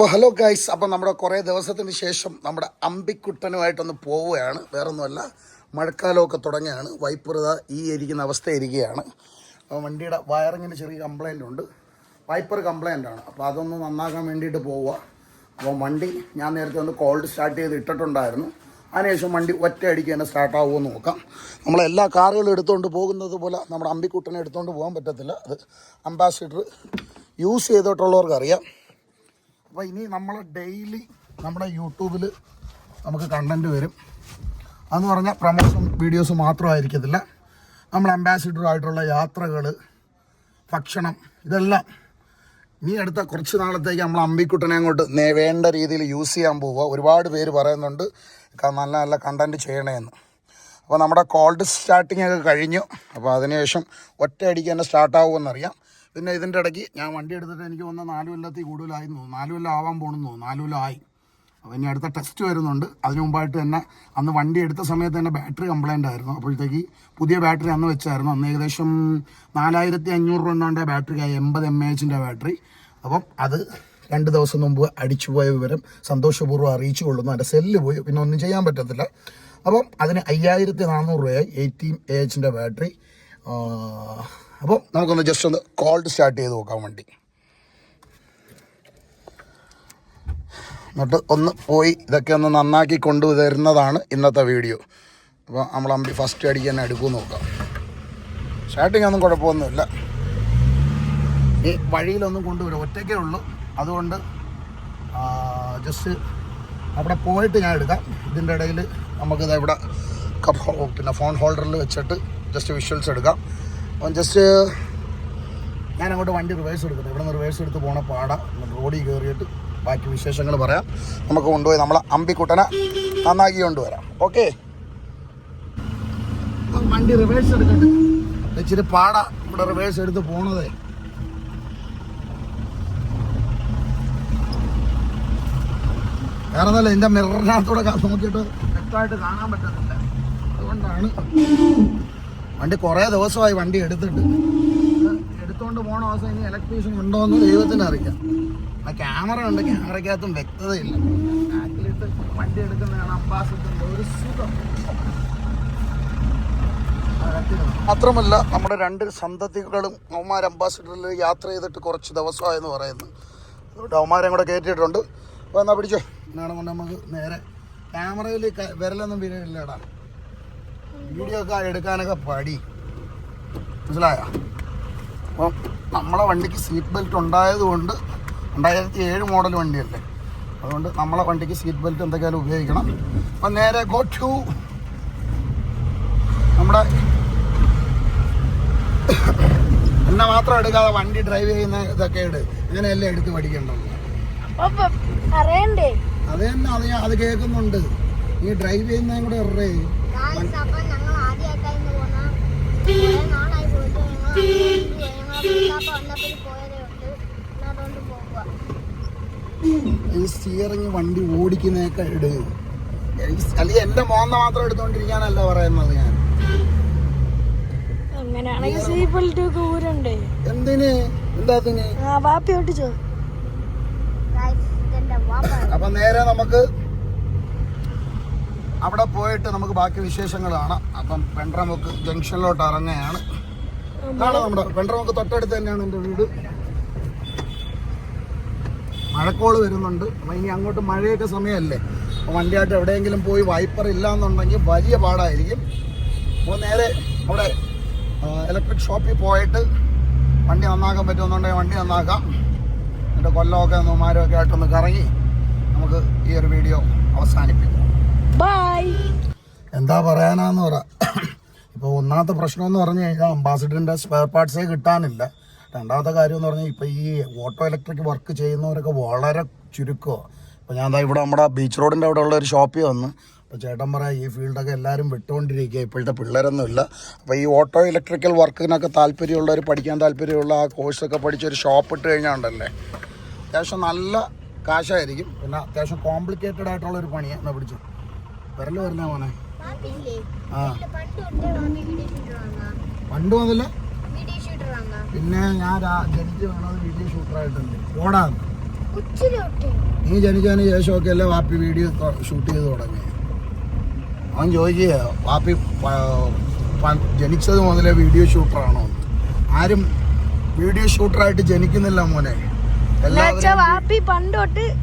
അപ്പോൾ hello guys അപ്പോൾ നമ്മുടെ കുറേ ദിവസത്തിന് ശേഷം നമ്മുടെ അമ്പിക്കുട്ടനുമായിട്ടൊന്ന് പോവുകയാണ്. വേറൊന്നുമല്ല മഴക്കാലമൊക്കെ തുടങ്ങിയാണ് വൈപ്പുറത ഈ ഇരിക്കുന്ന അവസ്ഥ ഇരിക്കുകയാണ് അപ്പോൾ വണ്ടിയുടെ വയറിങ്ങിന് ചെറിയ കംപ്ലൈന്റ് ഉണ്ട്. വൈപ്പർ കംപ്ലൈന്റ് ആണ്. അപ്പോൾ അതൊന്ന് നന്നാക്കാൻ വേണ്ടിയിട്ട് പോവുക. അപ്പോൾ വണ്ടി ഞാൻ നേരത്തെ ഒന്ന് കോൾഡ് സ്റ്റാർട്ട് ചെയ്ത് ഇട്ടിട്ടുണ്ടായിരുന്നു. അതിനുശേഷം വണ്ടി ഒറ്റയടിക്ക് തന്നെ സ്റ്റാർട്ട് ആവുമെന്ന് നോക്കാം. നമ്മളെല്ലാ കാറുകളും എടുത്തുകൊണ്ട് പോകുന്നത് പോലെ നമ്മുടെ അമ്പിക്കുട്ടനെ എടുത്തുകൊണ്ട് പോകാൻ പറ്റത്തില്ല. അത് അംബാസിഡർ യൂസ് ചെയ്തിട്ടുള്ളവർക്ക് അറിയാം അപ്പോൾ ഇനി നമ്മൾ ഡെയിലി നമ്മുടെ യൂട്യൂബിൽ നമുക്ക് കണ്ടന്റ് വരും. അതെന്ന് പറഞ്ഞാൽ പ്രമോഷൻ വീഡിയോസ് മാത്രമായിരിക്കത്തില്ല. നമ്മൾ അംബാസിഡറുമായിട്ടുള്ള യാത്രകൾ ഭക്ഷണം ഇതെല്ലാം നീ അടുത്ത കുറച്ച് നാളത്തേക്ക് നമ്മൾ അമ്പിക്കുട്ടനെ അങ്ങോട്ട് വേണ്ട രീതിയിൽ യൂസ് ചെയ്യാൻ പോവുക. ഒരുപാട് പേര് പറയുന്നുണ്ട് നല്ല നല്ല കണ്ടന്റ് ചെയ്യണമെന്ന് അപ്പോൾ നമ്മുടെ കോൾഡ് സ്റ്റാർട്ടിങ് ഒക്കെ കഴിഞ്ഞു. അപ്പോൾ അതിനുശേഷം ഒറ്റയടിക്ക് തന്നെ സ്റ്റാർട്ടാവുമെന്നറിയാം പിന്നെ ഇതിന്റെ ഇടയ്ക്ക് ഞാൻ വണ്ടി എടുത്തിട്ട് എനിക്ക് വന്ന നാല് കൊല്ലത്തിൽ കൂടുതലായി തോന്നുന്നു. നാല് കൊല്ലം ആവാൻ പോകണമെന്ന് തോന്നുന്നു. നാല് കൊല്ലം ആയി. അപ്പോൾ ഇനി അടുത്ത ടെസ്റ്റ് വരുന്നുണ്ട്. അതിന് മുമ്പായിട്ട് തന്നെ അന്ന് വണ്ടി എടുത്ത സമയത്ത് തന്നെ ബാറ്ററി കംപ്ലൈന്റ് ആയിരുന്നു. അപ്പോഴത്തേക്ക് പുതിയ ബാറ്ററി അന്ന് വെച്ചായിരുന്നു. അന്ന് ഏകദേശം നാലായിരത്തി അഞ്ഞൂറ് രൂപ ബാറ്ററി ആയി. എൺപത് എം എച്ചിന്റെ ബാറ്ററി അപ്പം അത് രണ്ട് ദിവസം മുമ്പ് അടിച്ചു പോയ വിവരം സന്തോഷപൂർവം അറിയിച്ചു കൊള്ളുന്നു. അതിന്റെ സെല്ല് പോയി. പിന്നെ ഒന്നും ചെയ്യാൻ പറ്റത്തില്ല. അപ്പം അതിന് അയ്യായിരത്തി നാനൂറ് രൂപയായി. എയ്റ്റീൻ എ എച്ചിന്റെ ബാറ്ററി അപ്പം നമുക്കൊന്ന് ജസ്റ്റ് ഒന്ന് കോൾഡ് സ്റ്റാർട്ട് ചെയ്ത് നോക്കാം വണ്ടി. എന്നിട്ട് ഒന്ന് പോയി ഇതൊക്കെ ഒന്ന് നന്നാക്കി കൊണ്ടുവരുന്നതാണ് ഇന്നത്തെ വീഡിയോ അപ്പോൾ നമ്മൾ അമ്പി ഫസ്റ്റ് അടിക്ക് തന്നെ എടുക്കുമെന്ന് നോക്കാം. സ്റ്റാർട്ടിങ് ഒന്നും കുഴപ്പമൊന്നുമില്ല. ഈ വഴിയിലൊന്നും കൊണ്ടുവരും ഒറ്റയ്ക്കേ ഉള്ളൂ. അതുകൊണ്ട് ജസ്റ്റ് അവിടെ പോയിട്ട് ഞാൻ എടുക്കാം. ഇതിന്റെ ഇടയിൽ നമുക്കിത് ഇവിടെ കപ്പ് പിന്നെ ഫോൺ ഹോൾഡറിൽ വെച്ചിട്ട് ജസ്റ്റ് വിഷ്വൽസ് എടുക്കാം. അപ്പം ജസ്റ്റ് ഞാൻ അങ്ങോട്ട് വണ്ടി റിവേഴ്സ് എടുക്കുന്നത് ഇവിടെ നിന്ന് റിവേഴ്സ് എടുത്ത് പോണ പാടാം. റോഡിൽ കയറിയിട്ട് ബാക്കി വിശേഷങ്ങൾ പറയാം. നമുക്ക് കൊണ്ടുപോയി നമ്മളെ അമ്പിക്കുട്ടനെ നന്നാക്കി കൊണ്ടുവരാം. ഓക്കെ വണ്ടി റിവേഴ്സ് എടുക്കട്ടെ. ഇച്ചിരി പാടാ ഇവിടെ റിവേഴ്സ് എടുത്ത് പോണതേ. ഒന്നല്ല എന്റെ മിററിനകത്തൂടെ ക- നോക്കിയിട്ട് വ്യക്തമായിട്ട് കാണാൻ പറ്റുന്നില്ല. അതുകൊണ്ടാണ് വണ്ടി കുറേ ദിവസമായി വണ്ടി എടുത്തിട്ട്. എടുത്തുകൊണ്ട് പോണ ദിവസം ഇനി ഇലക്ട്രീഷ്യൻ ഉണ്ടോ എന്ന് ദൈവത്തിന് അറിയാം. ആ ക്യാമറ ഉണ്ട് ക്യാമറയ്ക്കകത്തും വ്യക്തതയില്ല. വണ്ടി എടുക്കുന്നതാണ് അംബാസിഡറിന്റെ ഒരു സുഖം. മാത്രമല്ല നമ്മുടെ രണ്ട് സന്തതികളും അവന്മാർ അംബാസിഡറിൽ യാത്ര ചെയ്തിട്ട് കുറച്ച് ദിവസമായെന്ന് പറയുന്നു. അതുകൊണ്ട് അവന്മാരെയും കൂടെ കയറ്റിയിട്ടുണ്ട്. അപ്പോൾ എന്നാൽ പിടിച്ചോ? എന്നാണ് കൊണ്ട് നമുക്ക് നേരെ ക്യാമറയിൽ വിരലൊന്നും വീണില്ലടാ വീഡിയോ ഒക്കെ എടുക്കാനൊക്കെ പടി. മനസ്സിലായ? അപ്പം നമ്മളെ വണ്ടിക്ക് സീറ്റ് ബെൽറ്റ് ഉണ്ടായതുകൊണ്ട് രണ്ടായിരത്തി ഏഴ് മോഡൽ വണ്ടിയല്ലേ. അതുകൊണ്ട് നമ്മളെ വണ്ടിക്ക് സീറ്റ് ബെൽറ്റ് എന്തൊക്കെയാലും ഉപയോഗിക്കണം. അപ്പം നേരെ ഗോ ടു നമ്മുടെ എന്നെ മാത്രം എടുക്കാതെ വണ്ടി ഡ്രൈവ് ചെയ്യുന്ന ഇതൊക്കെ എടു ഇങ്ങനെയല്ലേ എടുത്ത് പഠിക്കേണ്ടത്? അത് തന്നെ അത് അത് കേൾക്കുന്നുണ്ട്. നീ ഡ്രൈവ് ചെയ്യുന്നതും കൂടെ ഇറേ ഈ സ്റ്റിയറിങ് വണ്ടി ഓടിക്കുന്നതൊക്കെ ഇട്. എനിക്ക് അല്ലെങ്കിൽ എന്റെ മോന്ന മാത്രം എടുത്തോണ്ടിരിക്കാനല്ല പറയുന്നത് ഞാൻ. എന്തിന്? എന്താ ആ വാപ്പി. ഒട്ടിച്ചോ അപ്പൊ നേരെ നമുക്ക് അവിടെ പോയിട്ട് നമുക്ക് ബാക്കി വിശേഷങ്ങൾ കാണാം അപ്പം പെൺട്രമുക്ക് ജംഗ്ഷനിലോട്ട് ഇറങ്ങുകയാണ്. കാണാം നമ്മുടെ പെൺട്രമുക്ക് തൊട്ടടുത്ത് തന്നെയാണ് എന്റെ വീട്. മഴക്കോൾ വരുന്നുണ്ട്. അപ്പം ഇനി അങ്ങോട്ട് മഴയൊക്കെ സമയമല്ലേ? അപ്പം വണ്ടിയായിട്ട് എവിടെയെങ്കിലും പോയി വൈപ്പർ ഇല്ല എന്നുണ്ടെങ്കിൽ വലിയ പാടായിരിക്കും. അപ്പോൾ നേരെ അവിടെ ഇലക്ട്രിക് ഷോപ്പിൽ പോയിട്ട് വണ്ടി നന്നാക്കാൻ പറ്റുമെന്നുണ്ടെങ്കിൽ വണ്ടി നന്നാക്കാം. എന്നിട്ട് കൊല്ലമൊക്കെ ഒന്നുമാരും ഒക്കെ ആയിട്ടൊന്ന് കറങ്ങി നമുക്ക് ഈ ഒരു വീഡിയോ അവസാനിപ്പിക്കാം. ബൈ എന്താ പറയാനാന്ന് പറ. ഇപ്പൊ ഒന്നാമത്തെ പ്രശ്നം എന്ന് പറഞ്ഞു കഴിഞ്ഞാൽ അംബാസിഡറിന്റെ സ്പെയർ പാർട്സേ കിട്ടാനില്ല. രണ്ടാമത്തെ കാര്യം എന്ന് പറഞ്ഞാൽ ഇപ്പൊ ഈ ഓട്ടോ ഇലക്ട്രിക് വർക്ക് ചെയ്യുന്നവരൊക്കെ വളരെ ചുരുക്കമാണ് അപ്പൊ ഞാൻ എന്താ ഇവിടെ നമ്മുടെ ബീച്ച് റോഡിന്റെ അവിടെ ഉള്ള ഒരു ഷോപ്പിൽ വന്ന് അപ്പോൾ ചേട്ടൻ പറയാം ഈ ഫീൽഡൊക്കെ എല്ലാവരും വിട്ടുകൊണ്ടിരിക്കുക ഇപ്പോഴത്തെ പിള്ളേരൊന്നുമില്ല. അപ്പോൾ ഈ ഓട്ടോ ഇലക്ട്രിക്കൽ വർക്കിനൊക്കെ താല്പര്യമുള്ളവർ പഠിക്കാൻ താല്പര്യമുള്ള ആ കോഴ്സൊക്കെ പഠിച്ചൊരു ഷോപ്പ് ഇട്ട് കഴിഞ്ഞാൽ ഉണ്ടല്ലേ? അത്യാവശ്യം നല്ല കാശായിരിക്കും. പിന്നെ അത്യാവശ്യം കോംപ്ലിക്കേറ്റഡ് ആയിട്ടുള്ള ഒരു പണിയാണ് പിടിച്ചു? വിരൽ വരണ മോനെ. ആ. പണ്ട് മുതൽ? പിന്നെ ഞാൻ ജനിച്ച് വേണത് വീഡിയോ ഷൂട്ടറായിട്ടുണ്ട് ഓടാന്ന് നീ ജനിച്ചതിന് ശേഷമൊക്കെ അല്ലേ വാപ്പി വീഡിയോ ഷൂട്ട് ചെയ്ത് തുടങ്ങി? അവൻ ചോദിക്കുക വാപ്പി ജനിച്ചത് മുതലേ വീഡിയോ ഷൂട്ടറാണോ ആരും വീഡിയോ ഷൂട്ടറായിട്ട് ജനിക്കുന്നില്ല മോനെ. എല്ലാവരും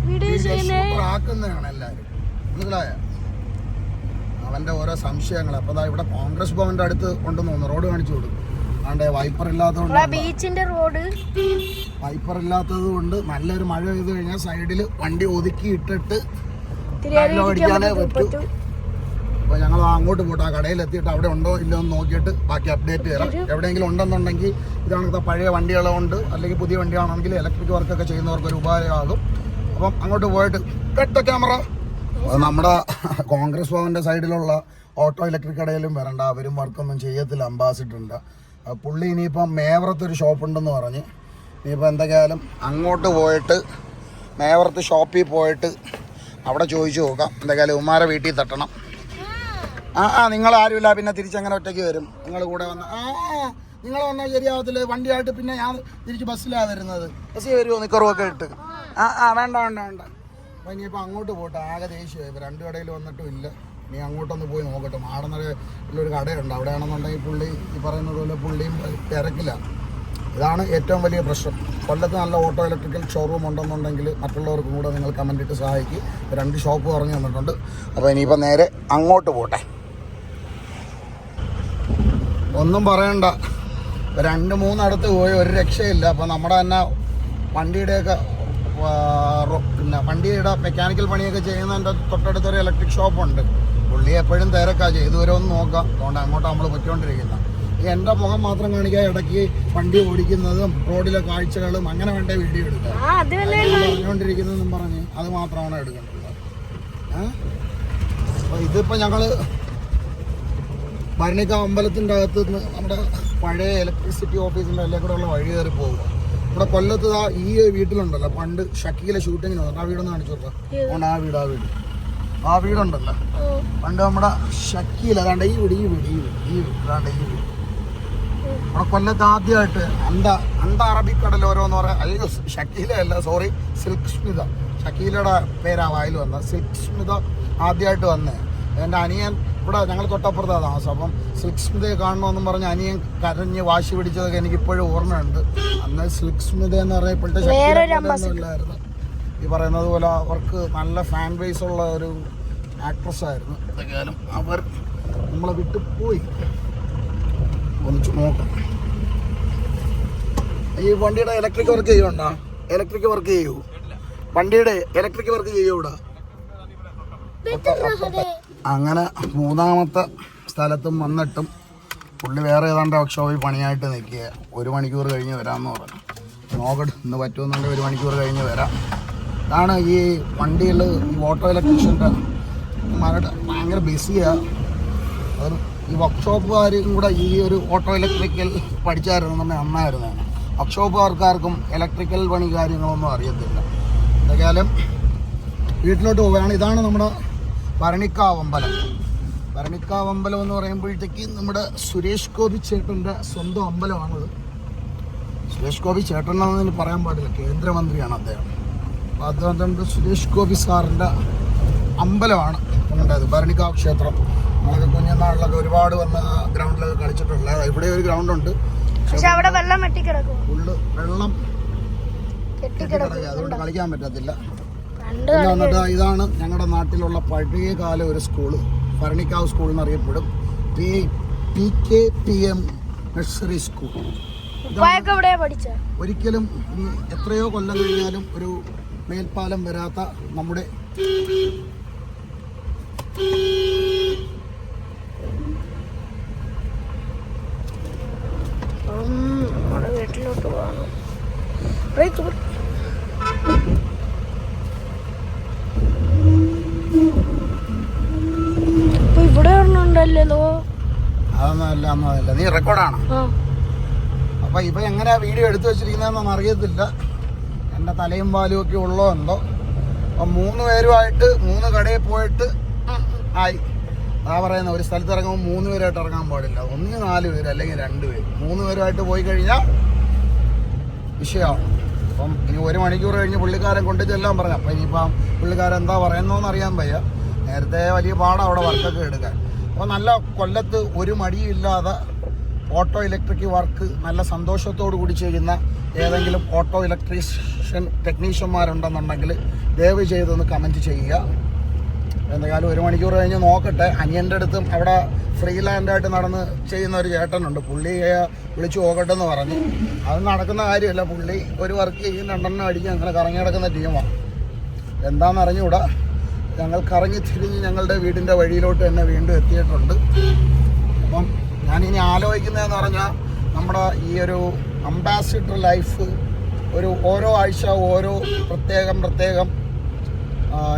വീഡിയോ ചെയ്യുന്നേ. ആക്കുന്നതാണ് എല്ലാരും മനസ്സിലായ? അവന്റെ ഓരോ സംശയങ്ങൾ അപ്പൊ അതാ ഇവിടെ കോൺഗ്രസ് ഭവന്റെ അടുത്ത് ഉണ്ടെന്ന് തോന്നുന്നു. റോഡ് കാണിച്ചു കൊടുക്കും. അതുകൊണ്ട് വൈപ്പർ ഇല്ലാത്തതുകൊണ്ട് ബീച്ചിന്റെ റോഡ്. വൈപ്പർ ഇല്ലാത്തത് കൊണ്ട് നല്ലൊരു മഴ പെയ്ത് കഴിഞ്ഞാൽ സൈഡിൽ വണ്ടി ഒതുക്കി ഇട്ടിട്ട് വെള്ളം അടിക്കാനേ പറ്റൂ. പറ്റൂ. അപ്പൊ ഞങ്ങൾ അങ്ങോട്ട് പോട്ടെ. ആ കടയിൽ എത്തിയിട്ട് അവിടെ ഉണ്ടോ ഇല്ലോ എന്ന് നോക്കിയിട്ട് ബാക്കി അപ്ഡേറ്റ് തരാം. എവിടെയെങ്കിലും ഉണ്ടെന്നുണ്ടെങ്കിൽ ഇതാണത്തെ പഴയ വണ്ടികളുണ്ട്. അല്ലെങ്കിൽ പുതിയ വണ്ടിയാണെങ്കിൽ ഇലക്ട്രിക് വർക്കൊക്കെ ചെയ്യുന്നവർക്ക് ഒരു ഉപകാരമാകും. അപ്പം അങ്ങോട്ട് പോയിട്ട് കെട്ട ക്യാമറ നമ്മുടെ കോൺഗ്രസ് ഭവന്റെ സൈഡിലുള്ള ഓട്ടോ ഇലക്ട്രിക് കടയിലും വരണ്ട അവരും വർക്കൊന്നും ചെയ്യത്തില്ല അംബാസിഡറുണ്ട് പുള്ളി ഇനിയിപ്പം മേവറത്ത് ഒരു ഷോപ്പ് ഉണ്ടെന്ന് പറഞ്ഞ്. ഇനിയിപ്പോൾ എന്തൊക്കെയായാലും അങ്ങോട്ട് പോയിട്ട് മേവറത്ത് ഷോപ്പിൽ പോയിട്ട് അവിടെ ചോദിച്ചു നോക്കാം. എന്തൊക്കെയായാലും ഉമ്മാരെ വീട്ടിൽ തട്ടണം. ആ ആ നിങ്ങൾ ആരുമില്ല പിന്നെ തിരിച്ചങ്ങനെ ഒറ്റയ്ക്ക് വരും. നിങ്ങൾ കൂടെ വന്ന ആ നിങ്ങൾ വന്നാൽ ശരിയാവത്തില്ല വണ്ടിയായിട്ട് പിന്നെ ഞാൻ തിരിച്ച് ബസ്സിലാണ് വരുന്നത്. ബസ്സിൽ വരുമോ നിക്കറുമൊക്കെ ഇട്ട്. ആ ആ വേണ്ട വേണ്ട വേണ്ട. അപ്പം ഇനിയിപ്പോൾ അങ്ങോട്ട് പോട്ടെ ആകെ ദേഷ്യമായി ഇപ്പോൾ രണ്ടു കടയിൽ വന്നിട്ടും ഇല്ല. ഇനി അങ്ങോട്ടൊന്ന് പോയി നോക്കട്ടെ. മാടന്നര ഒരു കടയുണ്ട്. അവിടെയാണെന്നുണ്ടെങ്കിൽ പുള്ളി ഈ പറയുന്നത് പോലെ പുള്ളിയും തിരക്കില്ല. ഇതാണ് ഏറ്റവും വലിയ പ്രശ്നം. കൊല്ലത്ത് നല്ല ഓട്ടോ ഇലക്ട്രിക്കൽ ഷോറൂം ഉണ്ടെന്നുണ്ടെങ്കിൽ മറ്റുള്ളവർക്കും കൂടെ നിങ്ങൾ കമന്റ് ഇട്ട് സഹായിക്കും. രണ്ട് ഷോപ്പ് പറഞ്ഞു തന്നിട്ടുണ്ട് അപ്പോൾ ഇനിയിപ്പോൾ നേരെ അങ്ങോട്ട് പോട്ടെ. ഒന്നും പറയണ്ട. രണ്ട് മൂന്നിടത്ത് പോയി. ഒരു രക്ഷയില്ല. അപ്പോൾ നമ്മുടെ തന്നെ വണ്ടിയുടെയൊക്കെ വണ്ടിയുടെ മെക്കാനിക്കൽ പണിയൊക്കെ ചെയ്യുന്നതിന്റെ തൊട്ടടുത്തൊരു ഇലക്ട്രിക് ഷോപ്പുണ്ട് പുള്ളി എപ്പോഴും തിരക്കാ ചെയ്തു ഒന്ന് നോക്കാം. അതുകൊണ്ട് അങ്ങോട്ട് നമ്മൾ പൊയ്ക്കൊണ്ടിരിക്കുന്നത് ഈ എന്റെ മുഖം മാത്രം കാണിക്കാൻ ഇടയ്ക്ക് വണ്ടി ഓടിക്കുന്നതും റോഡിലെ കാഴ്ചകളും അങ്ങനെ വേണ്ട വീഡിയോ എടുക്കുക പറഞ്ഞുകൊണ്ടിരിക്കുന്നതെന്നും പറഞ്ഞ് അത് മാത്രമാണ് എടുക്കേണ്ടത്. അപ്പോൾ ഇതിപ്പോൾ ഞങ്ങൾ ഭരണിക്ക അമ്പലത്തിന്റെ അകത്ത് നിന്ന് നമ്മുടെ പഴയ ഇലക്ട്രിസിറ്റി ഓഫീസിന്റെ എല്ലാം കൂടെ ഉള്ള വഴി കയറി പോകുക ഇവിടെ കൊല്ലത്ത് ആ ഈ വീട്ടിലുണ്ടല്ലോ പണ്ട് ഷക്കീലെ ഷൂട്ടിങ്ങിന് ആ വീടൊന്ന് കാണിച്ചു കൊടുക്കാം ആ വീട് ആ വീട്. ആ വീടുണ്ടല്ലോ. പണ്ട് നമ്മുടെ ഷക്കീൽ അതാണ്ട് ഈ വീട് ഈ വീട് ഈ വീട് ഈ വീട് അതാണ്ട് ഈ വീട്. നമ്മുടെ കൊല്ലത്ത് ആദ്യമായിട്ട് അന്ത അന്ത അറബിക്കടൽ ഓരോന്ന് പറയാം. അയ്യോ ഷക്കീല അല്ല സോറി സിൽക്ക് സ്മിത ഷക്കീലയുടെ പേരാ വായിൽ വന്ന സിൽക്ക് സ്മിത ആദ്യമായിട്ട് വന്നേ. എന്റെ അനിയൻ ഇവിടെ ഞങ്ങൾ തൊട്ടപ്പുറത്താണ് താമസം അപ്പം സിൽക്ക് സ്മിതയെ കാണണമെന്നും പറഞ്ഞ് അനിയൻ കരഞ്ഞ് വാശി പിടിച്ചതൊക്കെ എനിക്ക് ഇപ്പോഴും ഓർമ്മയുണ്ട്. അന്ന് സിൽക്ക് സ്മിത എന്ന് ഇപ്പോഴത്തെ ഈ പറയുന്നത് പോലെ അവർക്ക് നല്ല ഫാൻ ബേസ് ഉള്ള ഒരു ആക്ട്രസ് ആയിരുന്നു. എന്തൊക്കെയാലും അവർ നമ്മളെ വിട്ടു പോയി. ഒന്ന് ചു- നോക്കാം. ഈ വണ്ടിയുടെ ഇലക്ട്രിക് വർക്ക് ചെയ്യുന്നുണ്ടോ? ഇലക്ട്രിക് വർക്ക് ചെയ്യൂ. വണ്ടിയുടെ ഇലക്ട്രിക് വർക്ക് ചെയ്യൂടാ. അങ്ങനെ മൂന്നാമത്തെ സ്ഥലത്തും വന്നിട്ടും പുള്ളി വേറെ ഏതാണ്ട് വർക്ക്ഷോപ്പിൽ പണിയായിട്ട് നിൽക്കുക. ഒരു മണിക്കൂർ കഴിഞ്ഞ് വരാമെന്ന് പറഞ്ഞു. നോക്കട്ടെ ഇന്ന് പറ്റുമെന്നുണ്ടെങ്കിൽ ഒരു മണിക്കൂർ കഴിഞ്ഞ് വരാം. ഇതാണ് ഈ വണ്ടിയിൽ ഈ ഓട്ടോ ഇലക്ട്രീഷ്യന്റെ മരട് ഭയങ്കര ബിസിയാണ് അത് ഈ വർക്ക്ഷോപ്പുകാരും കൂടെ ഈ ഒരു ഓട്ടോ ഇലക്ട്രിക്കൽ പഠിച്ചായിരുന്നുണ്ടെങ്കിൽ നന്നായിരുന്നു വർക്ക്ഷോപ്പുകാർക്കാർക്കും ഇലക്ട്രിക്കൽ പണി കാര്യങ്ങളൊന്നും അറിയത്തില്ല. എന്തായാലും വീട്ടിലോട്ട് പോവുകയാണ്. ഇതാണ് നമ്മുടെ ഭരണിക്കാവ് അമ്പലം ഭരണിക്കാവ് അമ്പലം എന്ന് പറയുമ്പോഴത്തേക്ക് നമ്മുടെ സുരേഷ് ഗോപി ചേട്ടന്റെ സ്വന്തം അമ്പലമാണത്. സുരേഷ് ഗോപി ചേട്ടൻ എന്നതിന് പറയാൻ പാടില്ല. കേന്ദ്രമന്ത്രിയാണ് അദ്ദേഹം. അപ്പോൾ അദ്ദേഹം സുരേഷ് ഗോപി സാറിന്റെ അമ്പലമാണ് ഉണ്ടായത് ഭരണിക്കാവ് ക്ഷേത്രം. നമ്മളൊക്കെ കുഞ്ഞനാളിലൊക്കെ ഒരുപാട് വന്ന് ഗ്രൗണ്ടിലൊക്കെ കളിച്ചിട്ടുള്ള ഇവിടെ ഒരു ഗ്രൗണ്ടുണ്ട്. പക്ഷെ അവിടെ വെള്ളം വെള്ളം കെട്ടിക്കിടക്കുക കിടക്കുക അതുകൊണ്ട് കളിക്കാൻ പറ്റത്തില്ല. പിന്നെ വന്നിട്ട് ഇതാണ് ഞങ്ങളുടെ നാട്ടിലുള്ള പഴയ കാല ഒരു school Bharanikkavu school എന്നറിയപ്പെടും. P P K P M nursery school ഒരിക്കലും എത്രയോ കൊല്ലം കഴിഞ്ഞാലും ഒരു മേൽപ്പാലം വരാത്ത നമ്മുടെ നമ്മുടെ വീട്ടിലോട്ട് പോകണം ബ്രേക്ക് ഇപ്പൊ ഇവിടെ നീ റെക്കോർഡാണ്? അപ്പൊ ഇപ്പൊ എങ്ങനെയാ വീഡിയോ എടുത്തു വെച്ചിരിക്കുന്നതെന്നൊന്നും അറിയത്തില്ല. എന്റെ തലയും പാലും ഒക്കെ ഉള്ളോ എന്തോ. അപ്പൊ മൂന്ന് പേരുമായിട്ട് മൂന്ന് കടയിൽ പോയിട്ട് ആയി. അതാ പറയുന്ന ഒരു സ്ഥലത്ത് ഇറങ്ങുമ്പോൾ മൂന്ന് പേരായിട്ട് ഇറങ്ങാൻ പാടില്ല. ഒന്നിന് നാല് പേര് അല്ലെങ്കിൽ രണ്ട് പേര്. മൂന്ന് പേരുമായിട്ട് പോയി കഴിഞ്ഞാൽ വിഷയമാണ് അപ്പം ഇനി ഒരു മണിക്കൂർ കഴിഞ്ഞ് പുള്ളിക്കാരൻ കൊണ്ട് ചെല്ലാൻ പറഞ്ഞു. അപ്പം ഇനിയിപ്പം പുള്ളിക്കാരൻ എന്താ പറയുന്നതെന്ന് അറിയാൻ വയ്യ. നേരത്തെ വലിയ പാടാണ് അവിടെ വർക്കൊക്കെ എടുക്കാൻ. അപ്പോൾ നല്ല കൊല്ലത്ത് ഒരു മടിയില്ലാതെ ഓട്ടോ ഇലക്ട്രിക് വർക്ക് നല്ല സന്തോഷത്തോടു കൂടി ചെയ്യുന്ന ഏതെങ്കിലും ഓട്ടോ ഇലക്ട്രീഷ്യൻ ടെക്നീഷ്യന്മാരുണ്ടെന്നുണ്ടെങ്കിൽ ദയവ് ചെയ്തൊന്ന് കമന്റ് ചെയ്യുക. എന്തായാലും ഒരു മണിക്കൂർ കഴിഞ്ഞ് നോക്കട്ടെ. അനിയന്റെ അടുത്തും അവിടെ ഫ്രീ ലാൻഡായിട്ട് നടന്ന് ചെയ്യുന്ന ഒരു ചേട്ടനുണ്ട്. പുള്ളിയെ വിളിച്ചു പോകട്ടെ എന്ന് പറഞ്ഞു. അത് നടക്കുന്ന കാര്യമല്ല. പുള്ളി ഒരു വർക്ക് ചെയ്യും രണ്ടെണ്ണം അടിക്കും അങ്ങനെ കറങ്ങി കിടക്കുന്ന ടീമാണ്. എന്താണെന്ന് അറിഞ്ഞുകൂടാ ഞങ്ങൾ കറങ്ങി തിരിഞ്ഞ് ഞങ്ങളുടെ വീടിന്റെ വഴിയിലോട്ട് തന്നെ വീണ്ടും എത്തിയിട്ടുണ്ട്. അപ്പം ഞാനിനി ആലോചിക്കുന്നതെന്ന് പറഞ്ഞാൽ നമ്മുടെ ഈ ഒരു അംബാസിഡർ ലൈഫ് ഒരു ഓരോ ആഴ്ച ഓരോ പ്രത്യേകം പ്രത്യേകം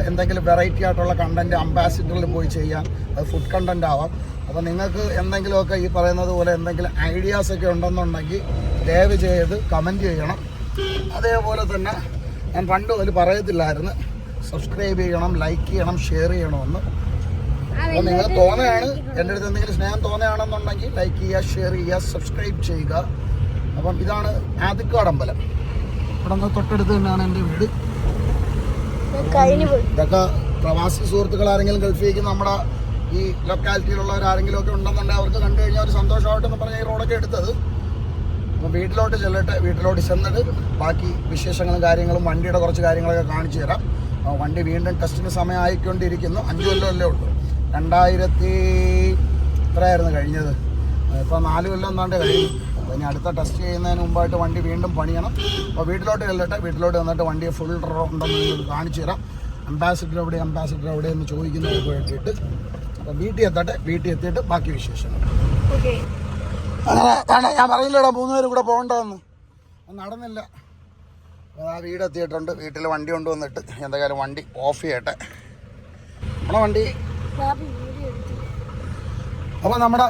എന്തെങ്കിലും വെറൈറ്റി ആയിട്ടുള്ള കണ്ടന്റ് അംബാസിഡറിൽ പോയി ചെയ്യാം. അത് ഫുഡ് കണ്ടന്റ് ആവാം. അപ്പോൾ നിങ്ങൾക്ക് എന്തെങ്കിലുമൊക്കെ ഈ പറയുന്നത് പോലെ എന്തെങ്കിലും ഐഡിയാസ് ഒക്കെ ഉണ്ടെന്നുണ്ടെങ്കിൽ ദയവ് ചെയ്ത് കമന്റ് ചെയ്യണം. അതേപോലെ തന്നെ ഞാൻ പണ്ട് ഒരു പറയത്തില്ലായിരുന്നു. സബ്സ്ക്രൈബ് ചെയ്യണം ലൈക്ക് ചെയ്യണം ഷെയർ ചെയ്യണമെന്ന്. അപ്പോൾ നിങ്ങൾ തോന്നുകയാണ് എന്റെ അടുത്ത് എന്തെങ്കിലും സ്നേഹം തോന്നുകയാണെന്നുണ്ടെങ്കിൽ ലൈക്ക് ചെയ്യുക ഷെയർ ചെയ്യുക സബ്സ്ക്രൈബ് ചെയ്യുക. അപ്പം ഇതാണ് ആദിക്കാട് അമ്പലം ഇവിടെ നിന്ന് തൊട്ടടുത്ത് തന്നെയാണ് എന്റെ വീട്. ഇതൊക്കെ പ്രവാസി സുഹൃത്തുക്കൾ ആരെങ്കിലും ഗൾഫിലേക്ക് നമ്മുടെ ഈ ലൊക്കാലിറ്റിയിലുള്ളവർ ആരെങ്കിലും ഒക്കെ ഉണ്ടെന്നുണ്ടെങ്കിൽ അവർക്ക് കണ്ടു കഴിഞ്ഞാൽ ഒരു സന്തോഷമായിട്ടെന്ന് പറഞ്ഞ ഈ റോഡൊക്കെ എടുത്തത്. അപ്പോൾ വീട്ടിലോട്ട് ചെല്ലട്ടെ വീട്ടിലോട്ട് ചെന്നിട്ട് ബാക്കി വിശേഷങ്ങളും കാര്യങ്ങളും വണ്ടിയുടെ കുറച്ച് കാര്യങ്ങളൊക്കെ കാണിച്ചു തരാം. വണ്ടി വീണ്ടും ടെസ്റ്റിന് സമയം ആയിക്കൊണ്ടിരിക്കുന്നു അഞ്ച് കൊല്ലമല്ലേ ഉള്ളൂ. രണ്ടായിരത്തി എത്രയായിരുന്നു കഴിഞ്ഞത്? ഇപ്പോൾ നാല് കൊല്ലം എന്താണ്ട് കഴിഞ്ഞു അപ്പോൾ ഇനി അടുത്ത ടെസ്റ്റ് ചെയ്യുന്നതിന് മുമ്പായിട്ട് വണ്ടി വീണ്ടും പണിയണം. അപ്പോൾ വീട്ടിലോട്ട് ചെല്ലട്ടെ. വീട്ടിലോട്ട് വന്നിട്ട് വണ്ടി ഫുൾ ഉണ്ടെന്ന് കാണിച്ചു തരാം. അംബാസിഡർ എവിടെ അംബാസിഡർ എവിടെ എന്ന് ചോദിക്കുന്നവർക്ക് വേണ്ടിയിട്ട് അപ്പോൾ വീട്ടിൽ എത്തട്ടെ. വീട്ടിൽ എത്തിയിട്ട് ബാക്കി വിശേഷം ഓക്കെ അങ്ങനെ വേണ്ട ഞാൻ പറയില്ലടാ മൂന്ന് പേരും കൂടെ പോകണ്ടെന്ന്. നടന്നില്ല. അപ്പോൾ ആ വീട് എത്തിയിട്ടുണ്ട്. വീട്ടിൽ വണ്ടി കൊണ്ടുവന്നിട്ട് എന്തായാലും വണ്ടി ഓഫ് ചെയ്യട്ടെ. നമ്മുടെ വണ്ടി അപ്പോൾ നമ്മുടെ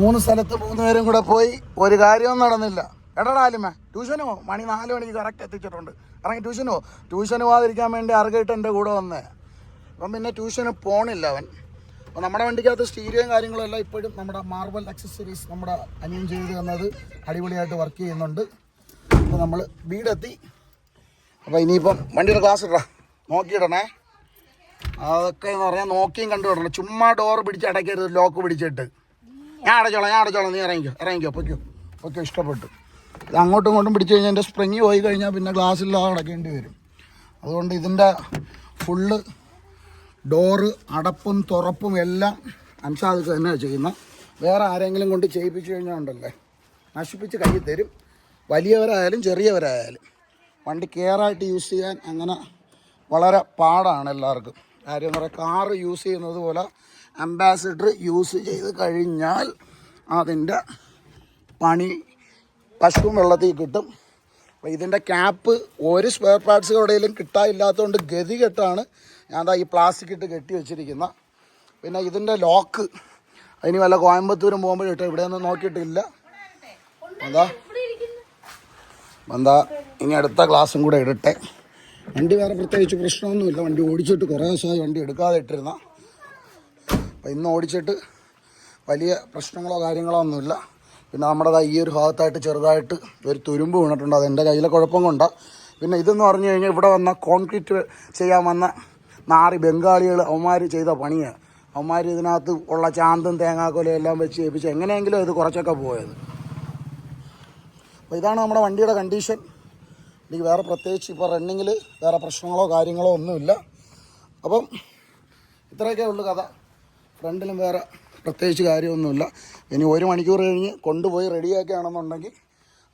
മൂന്ന് സ്ഥലത്ത് മൂന്ന് പേരും കൂടെ പോയി ഒരു കാര്യവും നടന്നില്ല. എടാ ആലുമ ട്യൂഷന് പോകും മണി നാല് മണിക്ക് കറക്റ്റ് എത്തിച്ചിട്ടുണ്ട്. ഇറങ്ങി ട്യൂഷന് പോകും ട്യൂഷന് പോകാതിരിക്കാൻ വേണ്ടി അറുകിട്ട് എന്റെ കൂടെ വന്നേ. അപ്പം പിന്നെ ട്യൂഷന് പോണില്ല അവൻ. അപ്പോൾ നമ്മുടെ വണ്ടിക്കകത്ത് സ്റ്റീരിയോയും കാര്യങ്ങളും എല്ലാം ഇപ്പോഴും നമ്മുടെ മാർബൽ അക്സസറീസ് നമ്മുടെ അനിയൻ ചെയ്ത് തന്നത് അടിപൊളിയായിട്ട് വർക്ക് ചെയ്യുന്നുണ്ട്. അപ്പോൾ നമ്മൾ വീടെത്തി. അപ്പോൾ ഇനിയിപ്പം വണ്ടിയുടെ ക്ലാസ് ഇടാം നോക്കിയിടണേ. അതൊക്കെ എന്ന് പറഞ്ഞാൽ നോക്കിയും കണ്ടുവിടണം ചുമ്മാ ഡോർ പിടിച്ച് അടയ്ക്കരുത് ലോക്ക് പിടിച്ചിട്ട്. ഞാൻ അടച്ചോളാം ഞാൻ അടച്ചോളാം. നീ ഇറങ്ങിക്കോ ഇറങ്ങിക്കോ. പൊയ്ക്കോ പൊയ്ക്കോ ഇഷ്ടപ്പെട്ടു. ഇത് അങ്ങോട്ടും ഇങ്ങോട്ടും പിടിച്ചു കഴിഞ്ഞാൽ എന്റെ സ്പ്രിങ് പോയി കഴിഞ്ഞാൽ പിന്നെ ഗ്ലാസ്സില്ലാതെ അടയ്ക്കേണ്ടി വരും. അതുകൊണ്ട് ഇതിന്റെ ഫുള്ള് ഡോറ് അടപ്പും തുറപ്പും എല്ലാം അൻഷാദ് തന്നെയാണ് ചെയ്യുന്നത് വേറെ ആരെങ്കിലും കൊണ്ട് ചെയ്യിപ്പിച്ചു കഴിഞ്ഞാൽ ഉണ്ടല്ലേ? നശിപ്പിച്ച് കൈ തരും. വലിയവരായാലും ചെറിയവരായാലും വണ്ടി കെയറായിട്ട് യൂസ് ചെയ്യാൻ അങ്ങനെ വളരെ പാടാണ് എല്ലാവർക്കും. കാര്യം എന്ന് പറയുക കാറ് യൂസ് ചെയ്യുന്നത് പോലെ അംബാസിഡർ യൂസ് ചെയ്ത് കഴിഞ്ഞാൽ അതിന്റെ പണി പശുവും വെള്ളത്തിൽ കിട്ടും. അപ്പോൾ ഇതിന്റെ ക്യാപ്പ് ഒരു സ്പെയർ പാർട്സ് എവിടെയെങ്കിലും കിട്ടാനില്ലാത്തതുകൊണ്ട് ഗതി കെട്ടാണ് ഞാൻ ഈ പ്ലാസ്റ്റിക് ഇട്ട് കെട്ടി വെച്ചിരിക്കുന്ന. പിന്നെ ഇതിന്റെ ലോക്ക് അതിന് വല്ല കോയമ്പത്തൂരും പോകുമ്പോഴിട്ട് ഇവിടെ നിന്ന് നോക്കിയിട്ടില്ല. എന്താ എന്താ ഇനി അടുത്ത ക്ലാസ്സും കൂടെ ഇടട്ടെ. വണ്ടി വേറെ പ്രത്യേകിച്ച് പ്രശ്നമൊന്നുമില്ല. വണ്ടി ഓടിച്ചിട്ട് കുറേ ദിവസമായി വണ്ടി എടുക്കാതെ ഇട്ടിരുന്ന. അപ്പം ഇന്ന് ഓടിച്ചിട്ട് വലിയ പ്രശ്നങ്ങളോ കാര്യങ്ങളോ ഒന്നുമില്ല. പിന്നെ നമ്മുടെ ദാ ഈ ഒരു ഭാഗത്തായിട്ട് ചെറുതായിട്ട് ഒരു തുരുമ്പ് വീണിട്ടുണ്ട്. അത് എന്റെ കയ്യിലെ കുഴപ്പം കൊണ്ടാണ് പിന്നെ ഇതെന്ന് പറഞ്ഞു കഴിഞ്ഞാൽ ഇവിടെ വന്ന കോൺക്രീറ്റ് ചെയ്യാൻ വന്ന നാറി ബംഗാളികൾ അവന്മാർ ചെയ്ത പണിയാണ് അവന്മാർ ഇതിനകത്ത് ഉള്ള ചാന്തും തേങ്ങാക്കൊലയും എല്ലാം വെച്ച് ഏൽപ്പിച്ച് എങ്ങനെയെങ്കിലും ഇത് കുറച്ചൊക്കെ പോയത്. അപ്പോൾ ഇതാണ് നമ്മുടെ വണ്ടിയുടെ കണ്ടീഷൻ എനിക്ക് വേറെ പ്രത്യേകിച്ച് ഇപ്പോൾ റണ്ണിങ്ങിൽ വേറെ പ്രശ്നങ്ങളോ കാര്യങ്ങളോ ഒന്നുമില്ല. അപ്പം ഇത്രയൊക്കെ ഉള്ളു കഥ. ഫ്രണ്ടിലും വേറെ പ്രത്യേകിച്ച് കാര്യമൊന്നുമില്ല. ഇനി ഒരു മണിക്കൂർ കഴിഞ്ഞ് കൊണ്ടുപോയി റെഡിയാക്കുകയാണെന്നുണ്ടെങ്കിൽ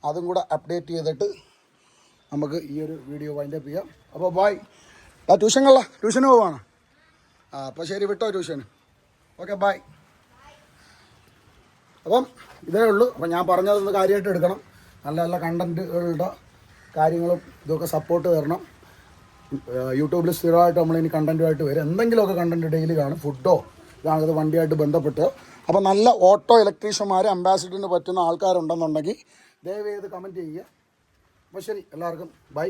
അതും കൂടെ അപ്ഡേറ്റ് ചെയ്തിട്ട് നമുക്ക് ഈ ഒരു വീഡിയോ വൈൻഡപ്പ് ചെയ്യാം. അപ്പോൾ ബായ് ആ ട്യൂഷനുള്ള ട്യൂഷന് പോവാണ്. ആ അപ്പോൾ ശരി വിട്ടോ ട്യൂഷന് ഓക്കെ ബായ് അപ്പം ഇതേ ഉള്ളൂ. അപ്പം ഞാൻ പറഞ്ഞതൊന്ന് കാര്യമായിട്ട് എടുക്കണം. നല്ല നല്ല കണ്ടന്റുകളുടെ കാര്യങ്ങളും ഇതൊക്കെ സപ്പോർട്ട് തരണം. യൂട്യൂബിൽ സ്ഥിരമായിട്ട് നമ്മളിനി കണ്ടന്റുമായിട്ട് വരും. എന്തെങ്കിലുമൊക്കെ കണ്ടന്റ് ഡെയിലി കാണും. ഫുഡോ ഇതാണത് വണ്ടിയായിട്ട് ബന്ധപ്പെട്ട്. അപ്പോൾ നല്ല ഓട്ടോ ഇലക്ട്രീഷ്യന്മാർ അംബാസിഡറിന് പറ്റുന്ന ആൾക്കാരുണ്ടെന്നുണ്ടെങ്കിൽ ദയവേത് കമന്റ് ചെയ്യുക. അപ്പോൾ ശരി എല്ലാവർക്കും ബൈ